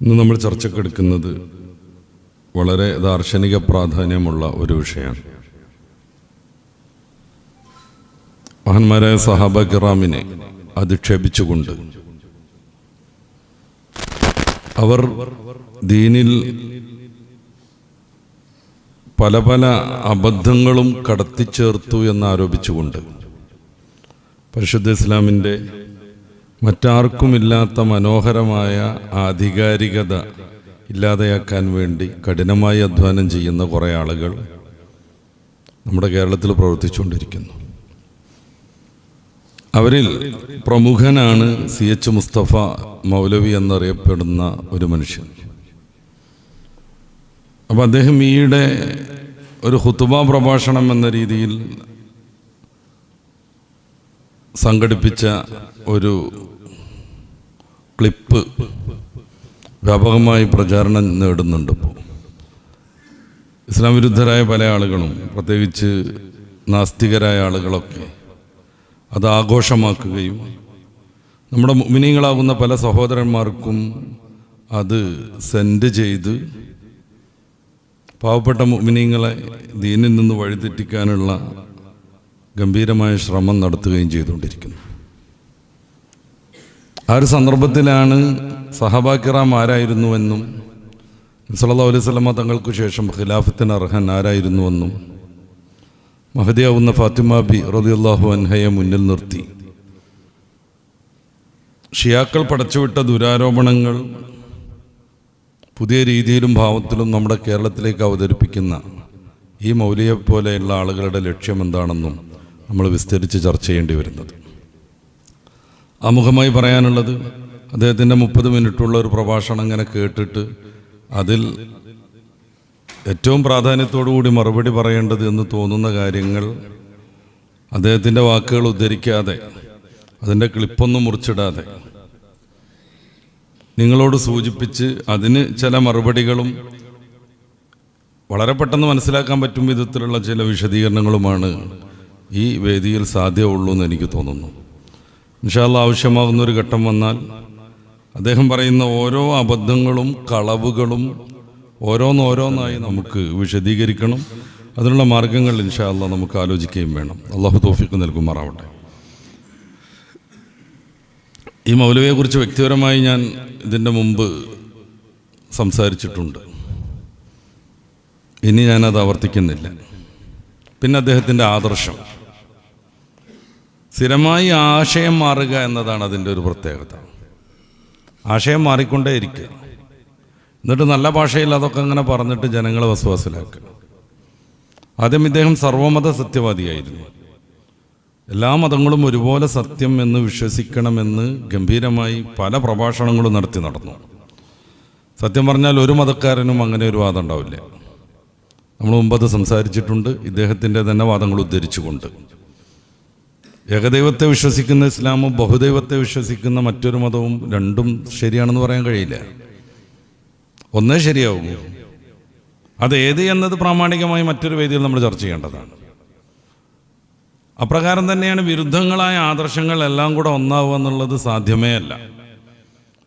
ഇന്ന് നമ്മൾ ചർച്ചക്കെടുക്കുന്നത് വളരെ ദാർശനിക പ്രാധാന്യമുള്ള ഒരു വിഷയമാണ്. മഹാന്മാരായ സഹാബ കിറാമിനെ അധിക്ഷേപിച്ചുകൊണ്ട് അവർ ദീനിൽ പല പല അബദ്ധങ്ങളും കടത്തിച്ചേർത്തു എന്നാരോപിച്ചുകൊണ്ട് പരിശുദ്ധ ഇസ്ലാമിന്റെ മറ്റാർക്കുമില്ലാത്ത മനോഹരമായ ആധികാരികത ഇല്ലാതെയാക്കാൻ വേണ്ടി കഠിനമായി അധ്വാനം ചെയ്യുന്ന കുറേ ആളുകൾ നമ്മുടെ കേരളത്തിൽ പ്രവർത്തിച്ചുകൊണ്ടിരിക്കുന്നു. അവരിൽ പ്രമുഖനാണ് സി എച്ച് മുസ്തഫ മൗലവി എന്നറിയപ്പെടുന്ന ഒരു മനുഷ്യൻ. അപ്പം അദ്ദേഹം ഈയിടെ ഒരു ഹുത്തുബ പ്രഭാഷണം എന്ന രീതിയിൽ സംഘടിപ്പിച്ച ഒരു ക്ലിപ്പ് വ്യാപകമായി പ്രചാരണം നേടുന്നുണ്ട് ഇസ്ലാം വിരുദ്ധരായ പല ആളുകളും പ്രത്യേകിച്ച് നാസ്തികരായ ആളുകളൊക്കെ അത് ആഘോഷമാക്കുകയും നമ്മുടെ മിനിങ്ങളാകുന്ന പല സഹോദരന്മാർക്കും അത് സെൻഡ് ചെയ്ത് പാവപ്പെട്ട മിനിങ്ങളെ ദീനിൽ നിന്ന് വഴിതെറ്റിക്കാനുള്ള ഗംഭീരമായ ശ്രമം നടത്തുകയും ചെയ്തുകൊണ്ടിരിക്കുന്നു. ആ ഒരു സന്ദർഭത്തിലാണ് സഹബാക്കിറാം ആരായിരുന്നുവെന്നും സല്ലാ അലൈഹി സ്വലമ തങ്ങൾക്ക് ശേഷം ഖിലാഫത്തിന് അർഹൻ ആരായിരുന്നുവെന്നും മഹദിയാവുന്ന ഫാത്തിമ ബി റതിയുള്ളാഹു അൻഹയെ മുന്നിൽ നിർത്തി. ഷിയാക്കൾ പടച്ചുവിട്ട ദുരാരോപണങ്ങൾ പുതിയ രീതിയിലും ഭാവത്തിലും നമ്മുടെ കേരളത്തിലേക്ക് അവതരിപ്പിക്കുന്ന ഈ മൗലിയെ പോലെയുള്ള ആളുകളുടെ ലക്ഷ്യം എന്താണെന്നും നമ്മൾ വിസ്തരിച്ച് ചർച്ച ചെയ്യേണ്ടി വരുന്നത്. അമുഖമായി പറയാനുള്ളത് അദ്ദേഹത്തിന്റെ മുപ്പത് മിനിറ്റുള്ള ഒരു പ്രഭാഷണം ഇങ്ങനെ കേട്ടിട്ട് അതിൽ ഏറ്റവും കൂടി മറുപടി പറയേണ്ടത് എന്ന് തോന്നുന്ന കാര്യങ്ങൾ അദ്ദേഹത്തിന്റെ വാക്കുകൾ ഉദ്ധരിക്കാതെ അതിന്റെ ക്ലിപ്പൊന്നും മുറിച്ചിടാതെ നിങ്ങളോട് സൂചിപ്പിച്ച് അതിന് ചില മറുപടികളും വളരെ പെട്ടെന്ന് മനസ്സിലാക്കാൻ പറ്റും വിധത്തിലുള്ള ചില വിശദീകരണങ്ങളുമാണ് ഈ വേദിയിൽ സാധ്യമുള്ളൂ എന്ന് എനിക്ക് തോന്നുന്നു. ഇൻഷാല്ല ആവശ്യമാകുന്ന ഒരു ഘട്ടം വന്നാൽ അദ്ദേഹം പറയുന്ന ഓരോ അബദ്ധങ്ങളും കളവുകളും ഓരോന്നോരോന്നായി നമുക്ക് വിശദീകരിക്കണം. അതിനുള്ള മാർഗങ്ങൾ ഇൻഷാല്ല നമുക്ക് ആലോചിക്കുകയും വേണം. അള്ളാഹു തോഫിക്ക് നൽകുമാറാവട്ടെ. ഈ മൗലവിയെക്കുറിച്ച് വ്യക്തിപരമായി ഞാൻ ഇതിന്റെ മുമ്പ് സംസാരിച്ചിട്ടുണ്ട്. ഇനി ഞാനത് ആവർത്തിക്കുന്നില്ല. പിന്നെ അദ്ദേഹത്തിന്റെ ആദർശം. സ്ഥിരമായി ആശയം മാറുക എന്നതാണ് അതിന്റെ ഒരു പ്രത്യേകത. ആശയം മാറിക്കൊണ്ടേയിരിക്കുക എന്നിട്ട് നല്ല ഭാഷയിൽ അതൊക്കെ അങ്ങനെ പറഞ്ഞിട്ട് ജനങ്ങളെ വസുവാസിലാക്കുക. ആദ്യം ഇദ്ദേഹം സർവമത സത്യവാദിയായിരുന്നു. എല്ലാ മതങ്ങളും ഒരുപോലെ സത്യം എന്ന് വിശ്വസിക്കണമെന്ന് ഗംഭീരമായി പല പ്രഭാഷണങ്ങളും നടത്തി നടന്നു. സത്യം പറഞ്ഞാൽ ഒരു മതക്കാരനും അങ്ങനെ ഒരു വാദം ഉണ്ടാവില്ല. നമ്മൾ മുമ്പത് സംസാരിച്ചിട്ടുണ്ട്. ഇദ്ദേഹത്തിന്റെ തന്നെ വാദങ്ങൾ ഉദ്ധരിച്ചുകൊണ്ട്. ഏകദൈവത്തെ വിശ്വസിക്കുന്ന ഇസ്ലാമും ബഹുദൈവത്തെ വിശ്വസിക്കുന്ന മറ്റൊരു മതവും രണ്ടും ശരിയാണെന്ന് പറയാൻ കഴിയില്ല. ഒന്നേ ശരിയാവും. അത് ഏത് എന്നത് പ്രാമാണികമായി മറ്റൊരു വേദിയിൽ നമ്മൾ ചർച്ച ചെയ്യേണ്ടതാണ്. അപ്രകാരം തന്നെയാണ് വിരുദ്ധങ്ങളായ ആദർശങ്ങൾ എല്ലാം കൂടെ ഒന്നാവുക എന്നുള്ളത് സാധ്യമേ അല്ല.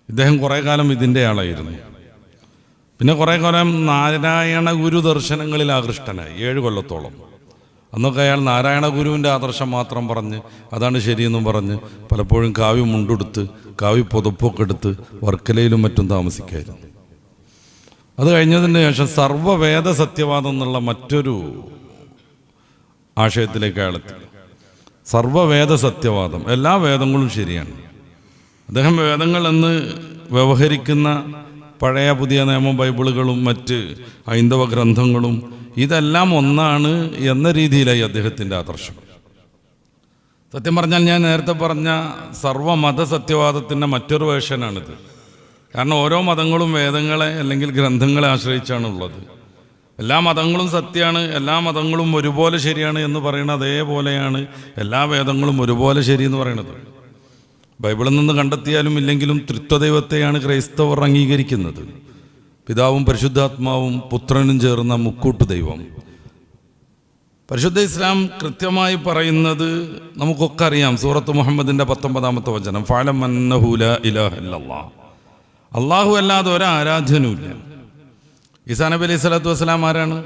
ഇദ്ദേഹം കുറേ കാലം ഇതിന്റെ ആളായിരുന്നു. പിന്നെ കുറേ കാലം നാരായണ ഗുരു ദർശനങ്ങളിൽ ആകൃഷ്ടനായി ഏഴ് കൊല്ലത്തോളം. അന്നൊക്കെ അയാൾ നാരായണ ഗുരുവിന്റെ ആദർശം മാത്രം പറഞ്ഞ് അതാണ് ശരിയെന്നും പറഞ്ഞ് പലപ്പോഴും കാവ്യ മുണ്ടെടുത്ത് കാവ്യ പുതപ്പൊക്കെ എടുത്ത് വർക്കലയിലും മറ്റും താമസിക്കായിരുന്നു. അത് കഴിഞ്ഞതിന് ശേഷം സർവവേദ സത്യവാദം എന്നുള്ള മറ്റൊരു ആശയത്തിലേക്ക് അയാളെത്തി സർവവേദ സത്യവാദം എല്ലാ വേദങ്ങളും ശരിയാണ്. അദ്ദേഹം വേദങ്ങൾ എന്ന് വ്യവഹരിക്കുന്ന പഴയ പുതിയ നിയമ ബൈബിളുകളും മറ്റ് ഹൈന്ദവ ഗ്രന്ഥങ്ങളും ഇതെല്ലാം ഒന്നാണ് എന്ന രീതിയിലായി അദ്ദേഹത്തിന്റെ ആദർശം. സത്യം പറഞ്ഞാൽ ഞാൻ നേരത്തെ പറഞ്ഞ സർവമത സത്യവാദത്തിന്റെ മറ്റൊരു വേഷനാണിത് കാരണം ഓരോ മതങ്ങളും വേദങ്ങളെ അല്ലെങ്കിൽ ഗ്രന്ഥങ്ങളെ ആശ്രയിച്ചാണ് ഉള്ളത്. എല്ലാ മതങ്ങളും സത്യമാണ് എല്ലാ മതങ്ങളും ഒരുപോലെ ശരിയാണ് എന്ന് പറയുന്നത് അതേപോലെയാണ് എല്ലാ വേദങ്ങളും ഒരുപോലെ ശരി എന്ന് പറയുന്നത്. ബൈബിളിൽ നിന്ന് കണ്ടെത്തിയാലും ഇല്ലെങ്കിലും തൃത്വദൈവത്തെയാണ് ക്രൈസ്തവർ അംഗീകരിക്കുന്നത്. പിതാവും പരിശുദ്ധാത്മാവും പുത്രനും ചേർന്ന മുക്കൂട്ട് ദൈവം. പരിശുദ്ധ ഇസ്ലാം കൃത്യമായി പറയുന്നത് നമുക്കൊക്കെ അറിയാം. സൂറത്ത് മുഹമ്മദിന്റെ പത്തൊമ്പതാമത്തെ വചനം ഫാലം ഇലാഹ അള്ളാഹു അല്ലാതെ ഒരാരാധ്യനുമില്ല ഈസാ നബി അലൈഹി സ്വലാത്തു വസ്സലാം ആരാണ്?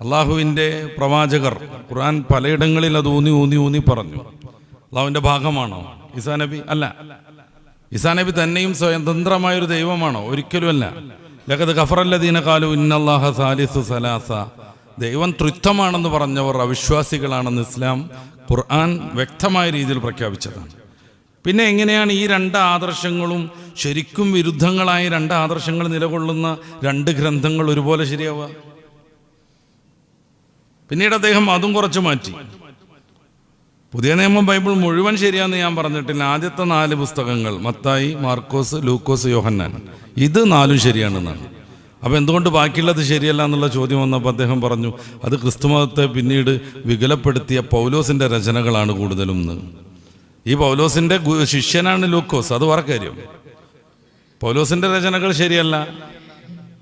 അള്ളാഹുവിന്റെ പ്രവാചകർ. ഖുർആൻ പലയിടങ്ങളിൽ അത് ഊന്നി ഊന്നി ഊന്നി പറഞ്ഞു. അള്ളാഹുവിന്റെ ഭാഗമാണോ? ഈസാ നബി അല്ല. ഈസാ നബി തന്നെയും സ്വതന്ത്രമായൊരു ദൈവമാണോ? ഒരിക്കലുമല്ല. ലഖത് ഖഫറല്ലദീന കാലു ഇന്നല്ലാഹ സാലിസു സലാസ. ദൈവം തൃത്വമാണെന്ന് പറഞ്ഞവർ അവിശ്വാസികളാണെന്ന് ഇസ്ലാം ഖുർആൻ വ്യക്തമായ രീതിയിൽ പ്രഖ്യാപിച്ചതാണ്. പിന്നെ എങ്ങനെയാണ് ഈ രണ്ട് ആദർശങ്ങളും ശരിക്കും വിരുദ്ധങ്ങളായ രണ്ട് ആദർശങ്ങൾ നിലകൊള്ളുന്ന രണ്ട് ഗ്രന്ഥങ്ങൾ ഒരുപോലെ ശരിയാവുക? പിന്നീട് അദ്ദേഹം അതും കുറച്ച് മാറ്റി. പുതിയ നിയമം ബൈബിൾ മുഴുവൻ ശരിയാന്ന് ഞാൻ പറഞ്ഞിട്ടില്ല. ആദ്യത്തെ നാല് പുസ്തകങ്ങൾ മത്തായി മാർക്കോസ് ലൂക്കോസ് യോഹന്നാൻ. ഇത് നാലും ശരിയാണെന്നാണ്. അപ്പോൾ എന്തുകൊണ്ട് ബാക്കിയുള്ളത് ശരിയല്ല എന്നുള്ള ചോദ്യം വന്നപ്പോൾ അദ്ദേഹം പറഞ്ഞു അത് ക്രിസ്തുമതത്തെ പിന്നീട് വികലപ്പെടുത്തിയ പൗലോസിന്റെ രചനകളാണ് കൂടുതലും എന്ന് ഈ പൗലോസിന്റെ ശിഷ്യനാണ് ലൂക്കോസ് അത് വേറെ കാര്യം. പൗലോസിന്റെ രചനകൾ ശരിയല്ല.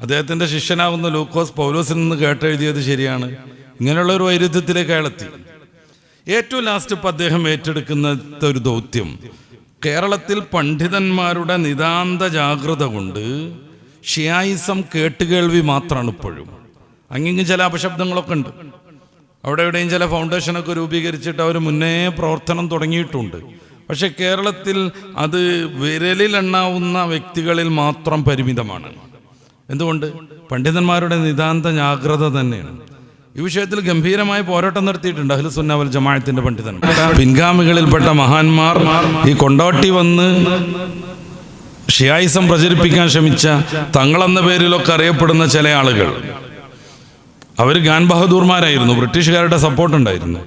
അദ്ദേഹത്തിന്റെ ശിഷ്യനാവുന്ന ലൂക്കോസ് പൗലോസിൽ നിന്ന് കേട്ടെഴുതിയത് ശരിയാണ്. ഇങ്ങനെയുള്ള ഒരു വൈരുദ്ധ്യത്തിലേക്ക് അയാളെത്തി ഏറ്റവും ലാസ്റ്റ് ഇപ്പം അദ്ദേഹം ഏറ്റെടുക്കുന്ന ഒരു ദൗത്യം. കേരളത്തിൽ പണ്ഡിതന്മാരുടെ നിതാന്ത ജാഗ്രത കൊണ്ട് ഷിയായിസം കേട്ടുകേൾവി മാത്രമാണ് ഇപ്പോഴും. അങ്ങിങ്ങ് ചില അപശബ്ദങ്ങളൊക്കെ ഉണ്ട്. അവിടെ എവിടെയും ചില ഫൗണ്ടേഷനൊക്കെ രൂപീകരിച്ചിട്ട് അവർ മുന്നേ പ്രവർത്തനം തുടങ്ങിയിട്ടുണ്ട്. പക്ഷെ കേരളത്തിൽ അത് വിരലിലെണ്ണാവുന്ന വ്യക്തികളിൽ മാത്രം പരിമിതമാണ്. എന്തുകൊണ്ട്? പണ്ഡിതന്മാരുടെ നിതാന്ത ജാഗ്രത തന്നെയാണ്. ഈ വിഷയത്തിൽ ഗംഭീരമായ പോരാട്ടം നടത്തിയിട്ടുണ്ട് അഹ്ലു സുന്നവൽ ജമാഅത്തിന്റെ പണ്ഡിതൻ. പിൻഗാമികളിൽപ്പെട്ട മഹാന്മാർ ഈ കൊണ്ടോട്ടി വന്ന് ഷിയായിസം പ്രചരിപ്പിക്കാൻ ശ്രമിച്ച തങ്ങളെന്ന പേരിലൊക്കെ അറിയപ്പെടുന്ന ചില ആളുകൾ. അവർ ഖാൻ ബഹദൂർമാരായിരുന്നു. ബ്രിട്ടീഷുകാരുടെ സപ്പോർട്ട് ഉണ്ടായിരുന്നു.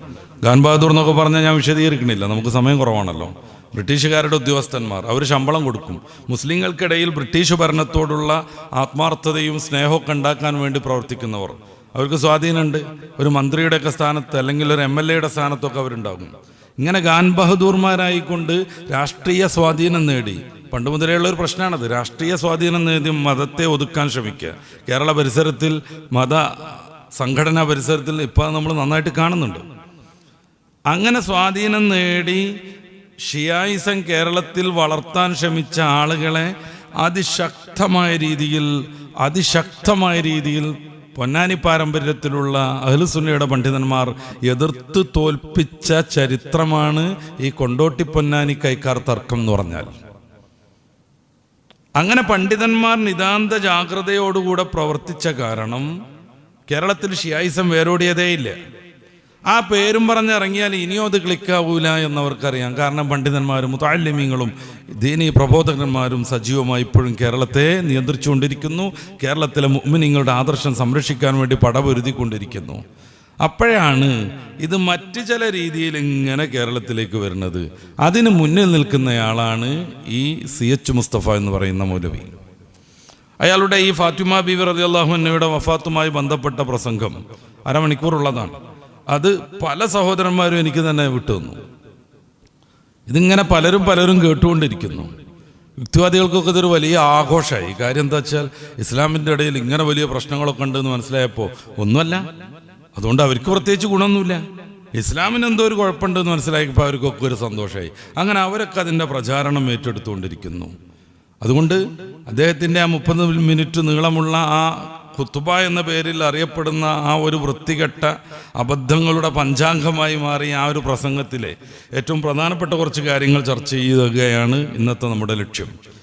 ഖാൻ ബഹദൂർ എന്നൊക്കെ പറഞ്ഞാൽ ഞാൻ വിശദീകരിക്കണില്ല. നമുക്ക് സമയം കുറവാണല്ലോ. ബ്രിട്ടീഷുകാരുടെ ഉദ്യോഗസ്ഥന്മാർ അവർ ശമ്പളം കൊടുക്കും. മുസ്ലിങ്ങൾക്കിടയിൽ ബ്രിട്ടീഷ് ഭരണത്തോടുള്ള ആത്മാർത്ഥതയും സ്നേഹമൊക്കെ ഉണ്ടാക്കാൻ വേണ്ടി പ്രവർത്തിക്കുന്നവർ. അവർക്ക് സ്വാധീനമുണ്ട്. ഒരു മന്ത്രിയുടെയൊക്കെ സ്ഥാനത്ത് അല്ലെങ്കിൽ ഒരു എം എൽ എയുടെ സ്ഥാനത്തൊക്കെ അവരുണ്ടാകും. ഇങ്ങനെ ഖാൻ ബഹദൂർമാരായിക്കൊണ്ട് രാഷ്ട്രീയ സ്വാധീനം നേടി. പണ്ട് മുതലേയുള്ള ഒരു പ്രശ്നമാണത്. രാഷ്ട്രീയ സ്വാധീനം നേടി മതത്തെ ഒതുക്കാൻ ശ്രമിക്കുക. കേരള പരിസരത്തിൽ മത സംഘടനാ പരിസരത്തിൽ ഇപ്പോൾ നമ്മൾ നന്നായിട്ട് കാണുന്നുണ്ട്. അങ്ങനെ സ്വാധീനം നേടി ഷിയായിസം കേരളത്തിൽ വളർത്താൻ ശ്രമിച്ച ആളുകളെ അതിശക്തമായ രീതിയിൽ അതിശക്തമായ രീതിയിൽ പൊന്നാനി പാരമ്പര്യത്തിലുള്ള അഹ്ലുസുന്നയുടെ പണ്ഡിതന്മാർ എതിർത്ത് തോൽപ്പിച്ച ചരിത്രമാണ് ഈ കൊണ്ടോട്ടി പൊന്നാനി കൈക്കാർ തർക്കം എന്ന് പറഞ്ഞാൽ. അങ്ങനെ പണ്ഡിതന്മാർ നിതാന്ത ജാഗ്രതയോടുകൂടെ പ്രവർത്തിച്ച കാരണം കേരളത്തിൽ ഷിയായിസം വേരോടിയതേയില്ല. ആ പേരും പറഞ്ഞിറങ്ങിയാൽ ഇനിയും അത് ക്ലിക്കാവൂല എന്നവർക്കറിയാം. കാരണം പണ്ഡിതന്മാരും മുത്താലിമ്യങ്ങളും ദീനി പ്രബോധകന്മാരും സജീവമായി ഇപ്പോഴും കേരളത്തെ നിയന്ത്രിച്ചുകൊണ്ടിരിക്കുന്നു. കേരളത്തിലെ മുഅ്മിനീങ്ങളുടെ ആദർശം സംരക്ഷിക്കാൻ വേണ്ടി പടപൊരുതിക്കൊണ്ടിരിക്കുന്നു അപ്പോഴാണ് ഇത് മറ്റ് ചില രീതിയിൽ ഇങ്ങനെ കേരളത്തിലേക്ക് വരുന്നത്. അതിന് മുന്നിൽ നിൽക്കുന്നയാളാണ് ഈ സി എച്ച് മുസ്തഫ എന്ന് പറയുന്ന മൗലവി. അയാളുടെ ഈ ഫാത്തിമ ബീവി റതി അള്ളാഹുനയുടെ വഫാത്തുമായി ബന്ധപ്പെട്ട പ്രസംഗം അരമണിക്കൂറുള്ളതാണ്. അത് പല സഹോദരന്മാരും എനിക്ക് തന്നെ വിട്ടു തന്നു. ഇതിങ്ങനെ പലരും പലരും കേട്ടുകൊണ്ടിരിക്കുന്നു. യുക്തിവാദികൾക്കൊക്കെ ഇതൊരു വലിയ ആഘോഷമായി. കാര്യം എന്താ വെച്ചാൽ ഇസ്ലാമിന്റെ ഇടയിൽ ഇങ്ങനെ വലിയ പ്രശ്നങ്ങളൊക്കെ ഉണ്ടെന്ന് മനസ്സിലായപ്പോൾ ഒന്നുമല്ല. അതുകൊണ്ട് അവർക്ക് പ്രത്യേകിച്ച് ഗുണമൊന്നുമില്ല. ഇസ്ലാമിന് എന്തോ ഒരു കുഴപ്പമുണ്ടെന്ന് മനസ്സിലായപ്പോൾ അവർക്കൊക്കെ ഒരു സന്തോഷമായി. അങ്ങനെ അവരൊക്കെ അതിന്റെ പ്രചാരണം ഏറ്റെടുത്തുകൊണ്ടിരിക്കുന്നു. അതുകൊണ്ട് അദ്ദേഹത്തിന്റെ ആ മുപ്പത് മിനിറ്റ് നീളമുള്ള ആ ഖുത്തുബ എന്ന പേരിൽ അറിയപ്പെടുന്ന ആ ഒരു വൃത്തികെട്ട അബദ്ധങ്ങളുടെ പഞ്ചാംഗമായി മാറിയ ആ ഒരു പ്രസംഗത്തിലെ ഏറ്റവും പ്രധാനപ്പെട്ട കുറച്ച് കാര്യങ്ങൾ ചർച്ച ചെയ്യുകയാണ് ഇന്നത്തെ നമ്മുടെ ലക്ഷ്യം.